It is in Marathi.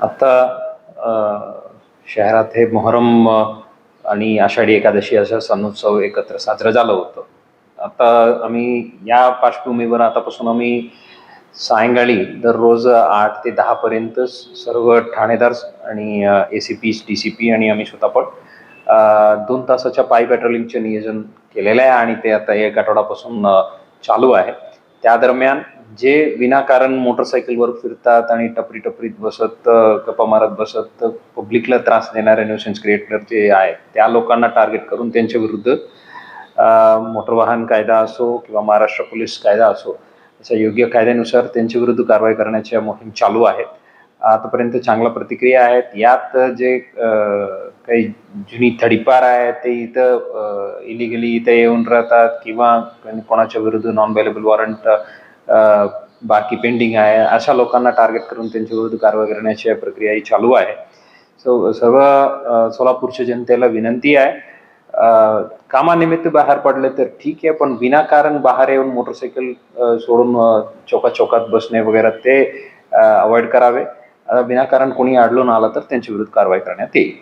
आता शहरात हे मोहरम आणि आषाढी एकादशी असा सणोत्सव एकत्र साजरं झालं होतं. आता आम्ही या पार्श्वभूमीवर आतापासून आम्ही सायंकाळी दररोज आठ ते दहापर्यंत सर्व ठाणेदार आणि A C P D C P आणि आम्ही स्वतः पण दोन तासाच्या पाय पेट्रोलिंगचे नियोजन केलेलं आहे आणि ते आता एक आठवड्यापासून चालू आहे. त्या दरम्यान जे विनाकारण मोटरसायकलवर फिरतात आणि टपरी टपरीत बसत अ, गप्पा मारत बसत पब्लिकला त्रास देणारे न्यूसेन्स क्रिएटर जे आहेत त्या लोकांना टार्गेट करून त्यांच्या विरुद्ध मोटर वाहन कायदा असो किंवा महाराष्ट्र पोलीस कायदा असो अशा योग्य कायद्यानुसार त्यांच्या विरुद्ध कारवाई करण्याच्या मोहीम चालू आहेत आतापर्यंत चांगल्या प्रतिक्रिया आहेत. यात जे काही जुनी थडीपार आहे ते इथं इलिगली इथं येऊन राहतात किंवा आणि कोणाच्या विरुद्ध नॉन अवेलेबल वॉरंट बाकी पेंडिंग आहे अशा लोकांना टार्गेट करून त्यांच्या विरुद्ध कारवाई करण्याची प्रक्रिया ही चालू आहे. सो सर्व सोलापूरच्या जनतेला विनंती आहे. कामानिमित्त बाहेर पडले तर ठीक आहे पण विनाकारण बाहेर येऊन मोटरसायकल सोडून चौकात चौकात बसणे वगैरे ते अवॉइड करावे. विनाकारण कोणी आढळून आलं तर त्यांच्या विरुद्ध कारवाई करण्यात येईल.